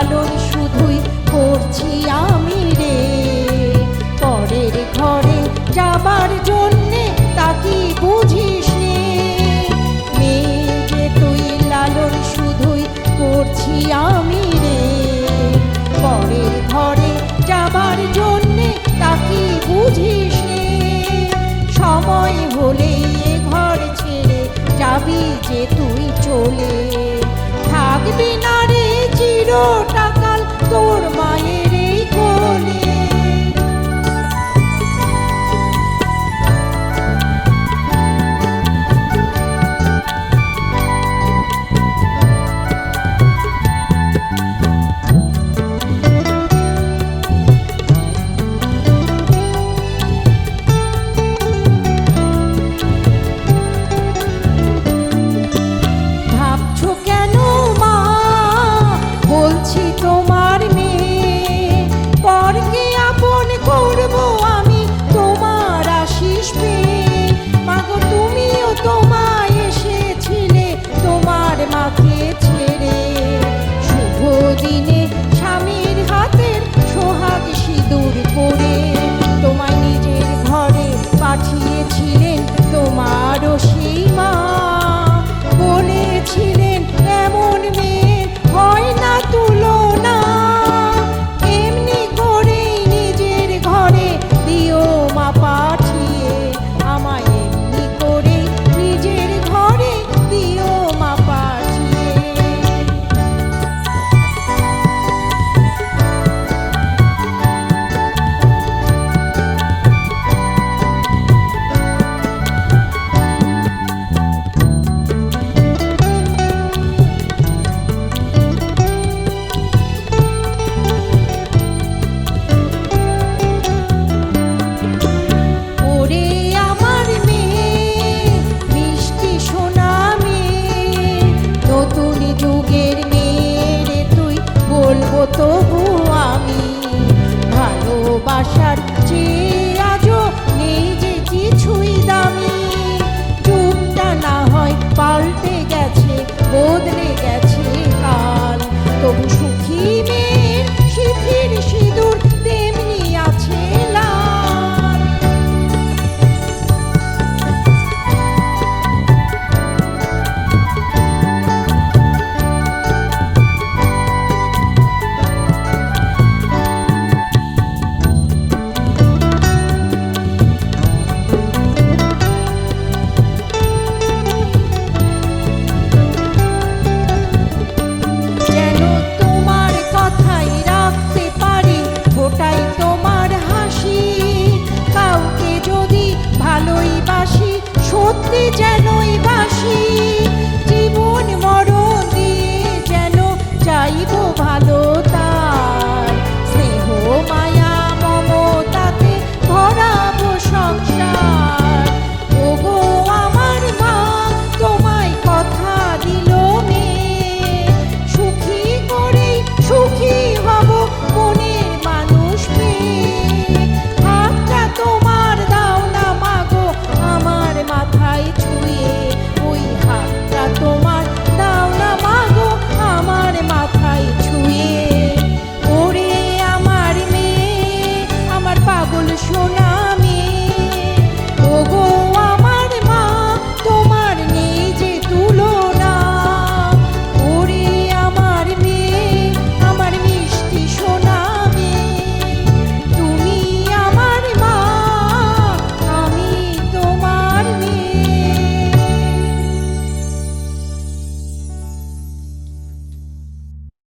লালন শুধুই করছি আমি রে। পরের ঘরে যাবার জন্যে তাকি বুঝিস মেয়ে যে তুই লালন শুধুই করছি আমি রে। পরের ঘরে যাবার জন্যে তাকি বুঝিস সময় হলেই এ ঘর ছেড়ে যাবি যে তুই চলে Богу